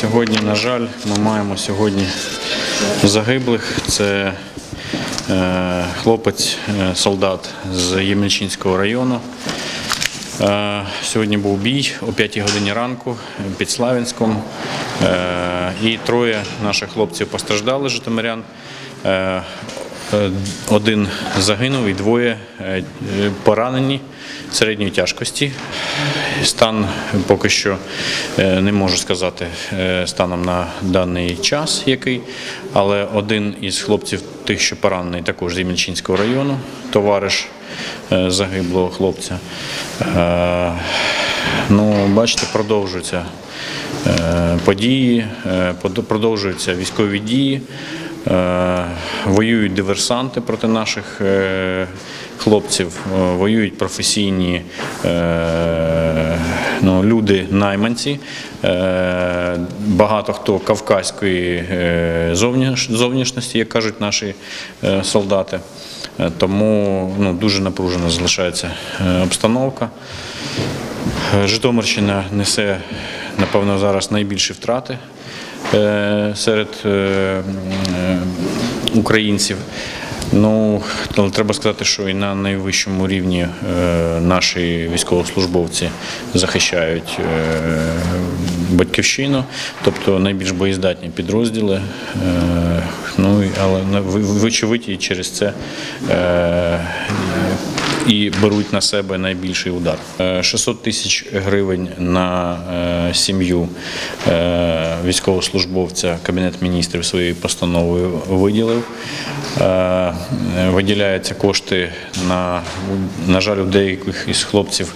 Сьогодні, на жаль, ми маємо сьогодні загиблих. Це е, хлопець, е, з Ємельчинського району. Е, Сьогодні був бій о 5 годині ранку під Славянськом. Е, І троє наших хлопців постраждали, житомирян. Е, е, Один загинув і двоє е, поранені середньої тяжкості. Стан поки що е, не можу сказати е, станом на даний час, який, але один із хлопців, тих, що поранений, також з Ємельчинського району, товариш е, загиблого хлопця. Ну, бачите, продовжуються події, продовжуються військові дії. Воюють диверсанти проти наших хлопців, воюють професійні ну, люди, найманці. Е, Багато хто кавказької е, зовнішності, як кажуть наші е, солдати. Тому ну, дуже напружена залишається обстановка. Житомирщина несе, напевно, зараз найбільші втрати серед українців. Ну, треба сказати, що і на найвищому рівні е, наші військовослужбовці захищають е, батьківщину, тобто найбільш боєздатні підрозділи. Е, ну, але на- ви- і через це і беруть на себе найбільший удар. Е, 600 тисяч гривень на е, сім'ю е, військовослужбовця Кабінет міністрів своєю постановою виділив. Е, Виділяються кошти на, на жаль, у деяких із хлопців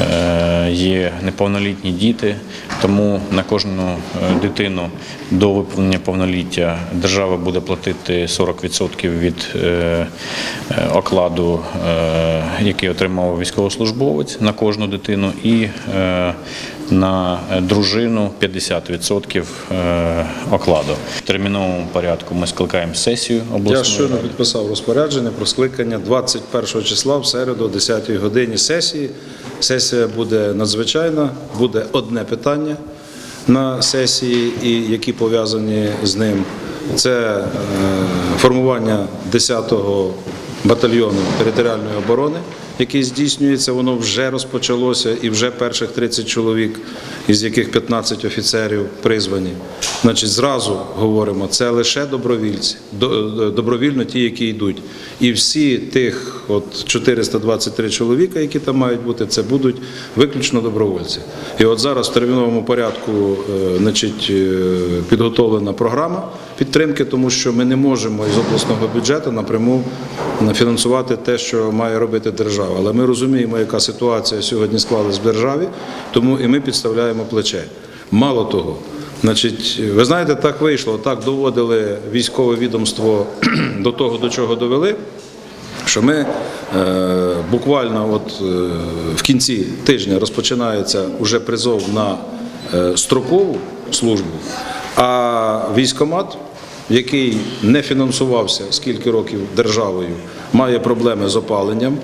е, є неповнолітні діти, тому на кожну е, дитину до виповнення повноліття держава буде платити 40% від е, е, окладу, е, який отримав військовослужбовець на кожну дитину, і е, на дружину 50% е, окладу. В терміновому порядку ми скликаємо сесію Я щойно підписав розпорядження про скликання 21 числа в середу о 10 годині сесії. Сесія буде надзвичайна, буде одне питання на сесії, і які пов'язані з ним. Це е, формування 10-го батальйону територіальної оборони, який здійснюється, воно вже розпочалося, і вже перших 30 чоловік, із яких 15 офіцерів призвані. Значить, зразу говоримо, це лише добровільці, е, добровільно ті, які йдуть. І всі тих от 423 чоловіка, які там мають бути, це будуть виключно добровольці. І от зараз в терміновому порядку е, значить, е, підготовлена програма підтримки, тому що ми не можемо із обласного бюджету напряму фінансувати те, що має робити держава. Але ми розуміємо, яка ситуація сьогодні склалась в державі, тому і ми підставляємо плече. Мало того, значить, ви знаєте, так вийшло, так доводили військове відомство до того, до чого довели. Що ми е, буквально от е, в кінці тижня розпочинається уже призов на е, строкову службу, а військомат, який не фінансувався скільки років державою, має проблеми з опаленням,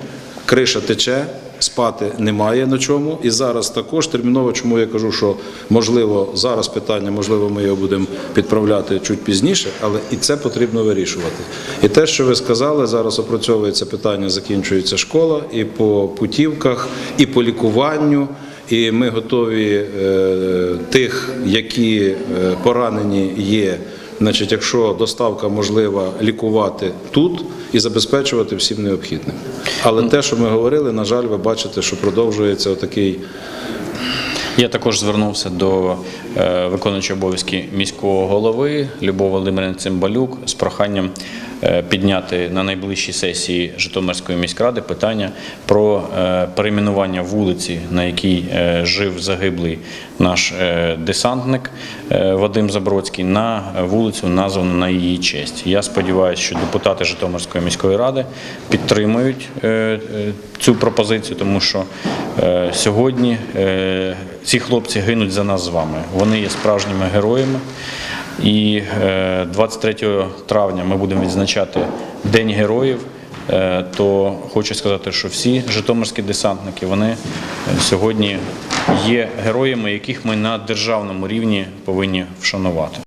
криша тече. Спати немає на чому, і зараз також терміново, чому я кажу, що можливо зараз питання, можливо, ми його будемо підправляти чуть пізніше, але і це потрібно вирішувати. І те, що ви сказали, зараз опрацьовується питання, закінчується школа і по путівках, і по лікуванню. І ми готові е, тих, які е, поранені є. Значить, якщо доставка можлива лікувати тут і забезпечувати всім необхідним. Але те, що ми говорили, на жаль, ви бачите, що продовжується отакий Я також звернувся до е, виконуючого обов'язки міського голови Любов Володимирівни Цимбалюк з проханням е, підняти на найближчій сесії Житомирської міськради питання про е, перейменування вулиці, на якій жив загиблий наш десантник Вадим Забродський, на вулицю, названу на її честь. Я сподіваюся, що депутати Житомирської міської ради підтримують цю пропозицію, тому що сьогодні ці хлопці гинуть за нас з вами. Вони є справжніми героями. І е, 23 травня ми будемо відзначати День героїв. Е, То хочу сказати, що всі житомирські десантники вони е, сьогодні є героями, яких ми на державному рівні повинні вшанувати.